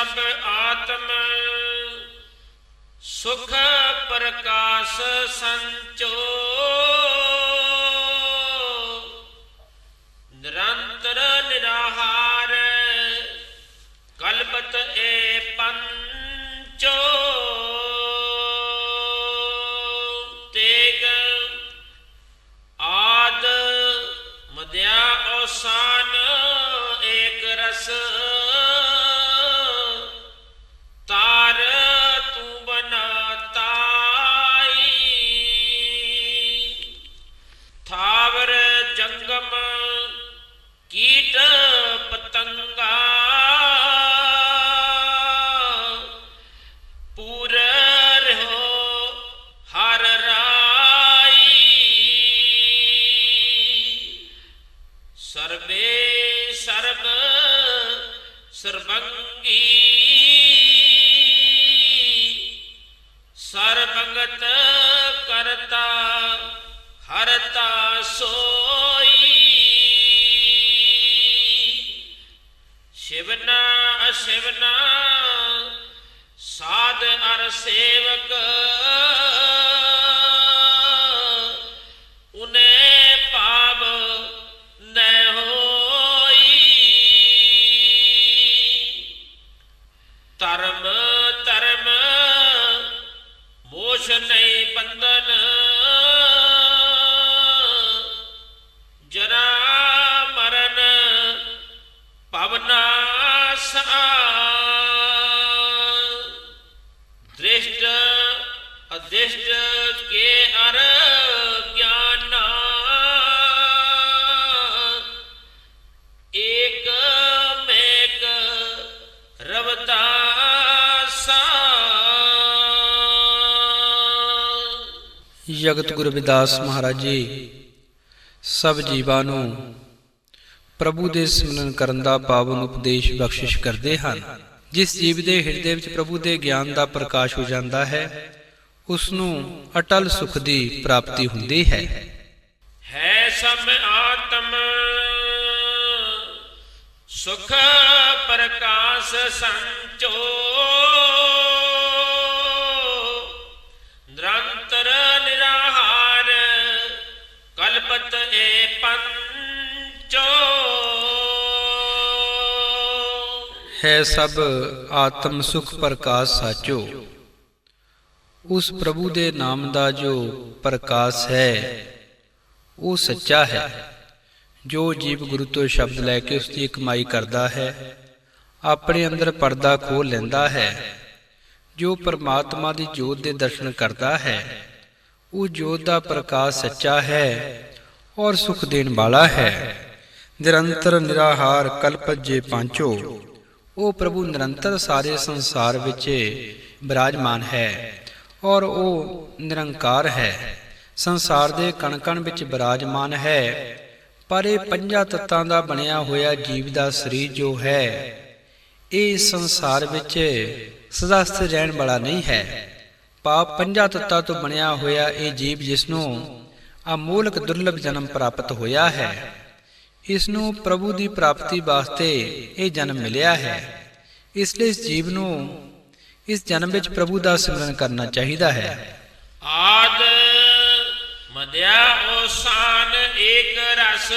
ਸਭ ਆਤਮ ਸੁਖ ਪ੍ਰਕਾਸ਼ ਸੰਚੋ ਸਾਧ ਅਦ੍ਰਿਸ਼ਟ ਕੇ ਅਰ ਗਿਆਨਾ ਏਕ ਮੇਕ ਰਵਤਾਸਾ ਜਗਤ ਗੁਰੂ ਰਵਿਦਾਸ ਮਹਾਰਾਜ ਜੀ ਸਭ ਜੀਵਾਂ ਨੂੰ ਪ੍ਰਭੂ ਦੇ ਸਿਮਰਨ ਕਰਨ ਦਾ ਪਾਵਨ ਉਪਦੇਸ਼ ਬਖਸ਼ਿਸ਼ ਕਰਦੇ ਹਨ ਜਿਸ ਜੀਵ ਦੇ ਹਿਰਦੇ ਵਿੱਚ ਪ੍ਰਭੂ ਦੇ ਗਿਆਨ ਦਾ ਪ੍ਰਕਾਸ਼ ਹੋ ਜਾਂਦਾ ਹੈ ਉਸ ਨੂੰ ਅਟਲ ਸੁਖ ਦੀ ਪ੍ਰਾਪਤੀ ਹੁੰਦੀ ਹੈ। ਹੈ ਸਮ ਆਤਮ ਸੁਖ ਪ੍ਰਕਾਸ਼ ਸੰਚੋ। ਨਿਰੰਤਰ ਨਿਰਾਹਾਰ ਕਲਪਤ ਏ ਪੰਚੋ। ਹੈ ਸਭ ਆਤਮ ਸੁਖ ਪ੍ਰਕਾਸ਼ ਸਾਚੋ। ਉਸ ਪ੍ਰਭੂ ਦੇ ਨਾਮ ਦਾ ਜੋ ਪ੍ਰਕਾਸ਼ ਹੈ, ਉਹ ਸੱਚਾ ਹੈ। ਜੋ ਜੀਵ ਗੁਰੂ ਤੋਂ ਸ਼ਬਦ ਲੈ ਕੇ ਉਸ ਦੀ ਕਮਾਈ ਕਰਦਾ ਹੈ, ਆਪਣੇ ਅੰਦਰ ਪਰਦਾ ਖੋਲ ਲੈਂਦਾ ਹੈ। ਜੋ ਪਰਮਾਤਮਾ ਦੀ ਜੋਤ ਦੇ ਦਰਸ਼ਨ ਕਰਦਾ ਹੈ, ਉਹ ਜੋਤ ਦਾ ਪ੍ਰਕਾਸ਼ ਸੱਚਾ ਹੈ ਔਰ ਸੁਖ ਦੇਣ ਵਾਲਾ ਹੈ। ਨਿਰੰਤਰ ਨਿਰਾਹਾਰ ਕਲਪਤ ਜੇ ਪਾਂਚੋ, ਉਹ ਪ੍ਰਭੂ ਨਿਰੰਤਰ ਸਾਰੇ ਸੰਸਾਰ ਵਿੱਚ ਬਿਰਾਜਮਾਨ ਹੈ। ਔਰ ਉਹ ਨਿਰੰਕਾਰ ਹੈ। ਸੰਸਾਰ ਦੇ ਕਣਕਣ ਵਿੱਚ ਬਿਰਾਜਮਾਨ ਹੈ। ਪਰ ਇਹ ਪੰਜਾਂ ਤੱਤਾਂ ਦਾ ਬਣਿਆ ਹੋਇਆ ਜੀਵ ਦਾ ਸਰੀਰ ਜੋ ਹੈ, ਇਹ ਸੰਸਾਰ ਵਿੱਚ ਸਦਾ ਸਥਿਰ ਰਹਿਣ ਵਾਲਾ ਨਹੀਂ ਹੈ। ਪਾਪ ਪੰਜਾਂ ਤੱਤਾਂ ਤੋਂ ਬਣਿਆ ਹੋਇਆ ਇਹ ਜੀਵ ਜਿਸ ਨੂੰ ਅਮੋਲਕ ਦੁਰਲਭ ਜਨਮ ਪ੍ਰਾਪਤ ਹੋਇਆ ਹੈ, ਇਸ ਨੂੰ ਪ੍ਰਭੂ ਦੀ ਪ੍ਰਾਪਤੀ ਵਾਸਤੇ ਇਹ ਜਨਮ ਮਿਲਿਆ ਹੈ। ਇਸ ਲਈ ਇਸ ਜੀਵ ਨੂੰ ਇਸ ਜਨਮ ਵਿੱਚ ਪ੍ਰਭੂ ਦਾ ਸਿਮਰਨ ਕਰਨਾ ਚਾਹੀਦਾ ਹੈ। ਆਦ ਮਦਿਆ ਓਸਾਨ ਏਕ ਰਸ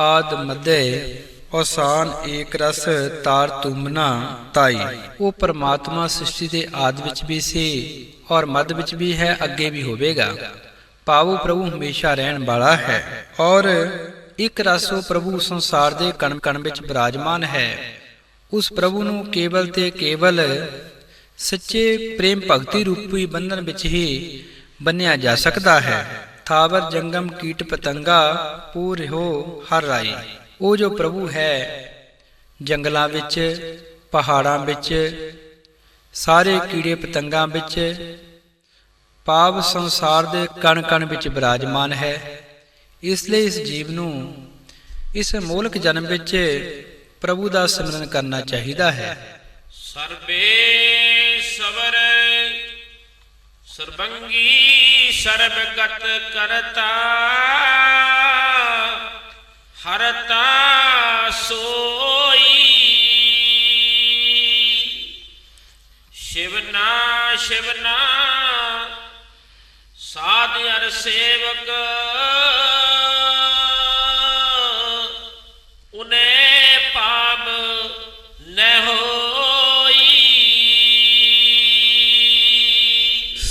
ਆਦ ਮਧੇ ਔਸਾਨ ਏਕ ਰਸ ਤਾਰ ਤੁਮਨਾ ਤਾਈ। ਉਹ ਪਰਮਾਤਮਾ ਸ੍ਰਿਸ਼ਟੀ ਦੇ ਆਦ ਵਿੱਚ ਵੀ ਸੀ ਔਰ ਮੱਧ ਵਿੱਚ ਵੀ ਹੈ, ਅੱਗੇ ਵੀ ਹੋਵੇਗਾ। ਪਾਵੋ ਪ੍ਰਭੂ ਹਮੇਸ਼ਾ ਰਹਿਣ ਵਾਲਾ ਹੈ ਔਰ ਇੱਕ ਰਸ ਉਹ ਪ੍ਰਭੂ ਸੰਸਾਰ ਦੇ ਕਣ ਕਣ ਵਿੱਚ ਬਿਰਾਜਮਾਨ ਹੈ। ਉਸ ਪ੍ਰਭੂ ਨੂੰ ਕੇਵਲ ਤੇ ਕੇਵਲ ਸੱਚੇ ਪ੍ਰੇਮ ਭਗਤੀ ਰੂਪੀ ਬੰਧਨ ਵਿੱਚ ਹੀ ਬੰਨਿਆ ਜਾ ਸਕਦਾ ਹੈ। ਥਾਵਰ ਜੰਗਮ ਕੀਟ ਪਤੰਗਾ ਪੂਰ ਹੋ ਹਰ ਰਾਈ। ਉਹ ਜੋ ਪ੍ਰਭੂ ਹੈ, ਜੰਗਲਾਂ ਵਿੱਚ, ਪਹਾੜਾਂ ਵਿੱਚ, ਸਾਰੇ ਕੀੜੇ ਪਤੰਗਾਂ ਵਿੱਚ ਪਾਪ ਸੰਸਾਰ ਦੇ ਕਣ ਕਣ ਵਿੱਚ ਬਿਰਾਜਮਾਨ ਹੈ। ਇਸ ਲਈ ਇਸ ਜੀਵ ਨੂੰ ਇਸ ਮੋਲਕ ਜਨਮ ਵਿੱਚ ਪ੍ਰਭੂ ਦਾ ਸਿਮਰਨ ਕਰਨਾ ਚਾਹੀਦਾ ਹੈ। ਸਰਬੇ ਸਵਰ ਸਰਬੰਗੀ ਸਰਬਗਤ ਕਰਤਾ ਹਰਤਾ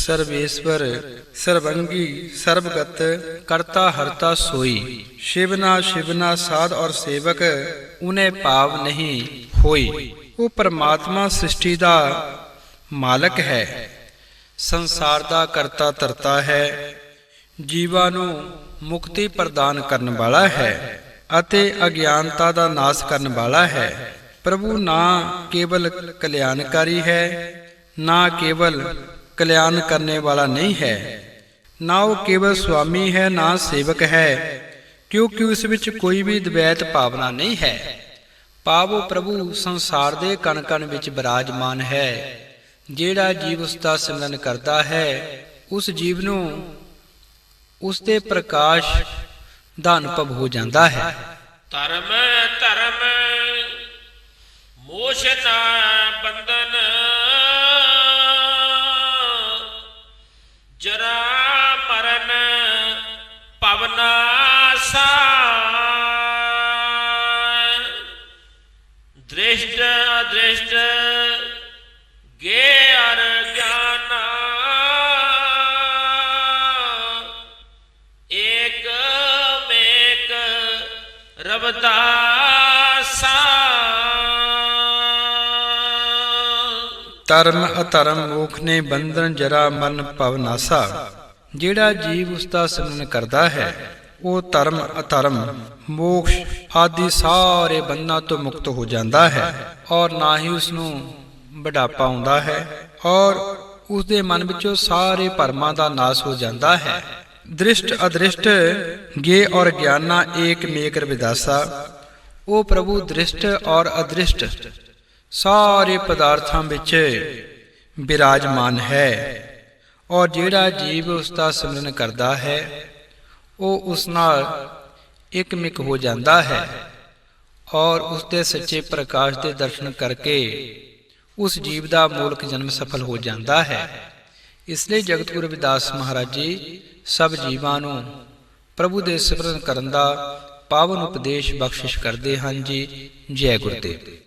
ਸਰਵੇਸ਼ਵਰ, ਸਰਵੰਗੀ ਸਰਬਗਤ ਕਰਤਾ ਹਰਤਾ ਸੋਈ। ਸ਼ਿਵਨਾ ਸ਼ਿਵਨਾ ਸਾਧ ਔਰ ਸੇਵਕ ਉਨੇ ਭਾਵ ਨਹੀਂ ਹੋਈ। ਉਹ ਪਰਮਾਤਮਾ ਸ੍ਰਿਸ਼ਟੀ ਦਾ ਮਾਲਕ ਹੈ। ਸੰਸਾਰ ਦਾ ਕਰਤਾ ਧਰਤਾ ਹੈ। ਜੀਵਾਂ ਨੂੰ ਮੁਕਤੀ ਪ੍ਰਦਾਨ ਕਰਨ ਵਾਲਾ ਹੈ ਅਤੇ ਅਗਿਆਨਤਾ ਦਾ ਨਾਸ਼ ਕਰਨ ਵਾਲਾ ਹੈ। ਪ੍ਰਭੂ ਨਾ ਕੇਵਲ ਕਲਿਆਣਕਾਰੀ ਹੈ, ਨਾ ਕੇਵਲ ਕਲਿਆਣ ਕਰਨੇ ਵਾਲਾ ਨਹੀਂ ਹੈ। ਨਾ ਉਹ ਕੇਵਲ ਸੁਆਮੀ ਹੈ, ਨਾ ਸੇਵਕ ਹੈ, ਕਿਉਂਕਿ ਉਸ ਵਿੱਚ ਕੋਈ ਵੀ ਦਵੈਤ ਭਾਵਨਾ ਨਹੀਂ ਹੈ। ਪਾਵੋ ਪ੍ਰਭੂ ਸੰਸਾਰ ਦੇ ਕਣ ਕਣ ਵਿੱਚ ਬਿਰਾਜਮਾਨ ਹੈ। ਜਿਹੜਾ ਜੀਵ ਉਸ ਦਾ ਸਿਮਰਨ ਕਰਦਾ ਹੈ, ਉਸ ਜੀਵ ਨੂੰ ਉਸ ਦੇ ਪ੍ਰਕਾਸ਼ ਦਾ ਅਨੁਭਵ ਹੋ ਜਾਂਦਾ ਹੈ। ਧਰਮ ਧਰਮ ਮੋਸ਼ ਬੰਧਨ ਦ੍ਰਿਸ਼ਟ ਅਦ੍ਰਿਸ਼ਟ ਗੇ ਅਰ ਗਿਆਨਾ ਏਕ ਮੇਕ ਰਬਦਾਸਾ ਧਰਮ ਅਧਰਮ ਮੋਖ ਨੇ ਬੰਧਨ ਜਰਾ ਮਰਨ ਪਵਨਾਸਾ ਜਿਹੜਾ ਜੀਵ ਉਸ ਦਾ ਸਿਮਰਨ ਕਰਦਾ ਹੈ ਉਹ ਧਰਮ, ਅਧਰਮ, ਮੋਕਸ਼ ਆਦਿ ਸਾਰੇ ਬੰਧਨਾਂ ਤੋਂ ਮੁਕਤ ਹੋ ਜਾਂਦਾ ਹੈ ਔਰ ਨਾ ਹੀ ਉਸ ਨੂੰ ਬੁਢਾਪਾ ਆਉਂਦਾ ਹੈ ਔਰ ਉਸ ਦੇ ਮਨ ਵਿੱਚੋਂ ਸਾਰੇ ਭਰਮਾਂ ਦਾ ਨਾਸ਼ ਹੋ ਜਾਂਦਾ ਹੈ। ਦ੍ਰਿਸ਼ਟ ਅਦ੍ਰਿਸ਼ਟ, ਗੇ ਔਰ ਗਿਆਨਾ ਏਕ ਮੇਕ ਰਵਿਦਾਸਾ, ਉਹ ਪ੍ਰਭੂ ਦ੍ਰਿਸ਼ਟ ਔਰ ਅਦ੍ਰਿਸ਼ਟ, ਸਾਰੇ ਪਦਾਰਥਾਂ ਵਿੱਚ ਬਿਰਾਜਮਾਨ ਹੈ ਔਰ ਜਿਹੜਾ ਜੀਵ ਉਸ ਦਾ ਸਿਮਰਨ ਕਰਦਾ ਹੈ ਉਹ ਉਸ ਨਾਲ ਇਕਮਿਕ ਹੋ ਜਾਂਦਾ ਹੈ ਔਰ ਉਸ ਦੇ ਸੱਚੇ ਪ੍ਰਕਾਸ਼ ਦੇ ਦਰਸ਼ਨ ਕਰਕੇ ਉਸ ਜੀਵ ਦਾ ਮੂਲਕ ਜਨਮ ਸਫਲ ਹੋ ਜਾਂਦਾ ਹੈ। ਇਸ ਲਈ ਜਗਤ ਗੁਰੂ ਮਹਾਰਾਜ ਜੀ ਸਭ ਜੀਵਾਂ ਨੂੰ ਪ੍ਰਭੂ ਦੇ ਸਿਮਰਨ ਕਰਨ ਦਾ ਪਾਵਨ ਉਪਦੇਸ਼ ਬਖਸ਼ਿਸ਼ ਕਰਦੇ ਹਨ ਜੀ। ਜੈ ਗੁਰਦੇਵ।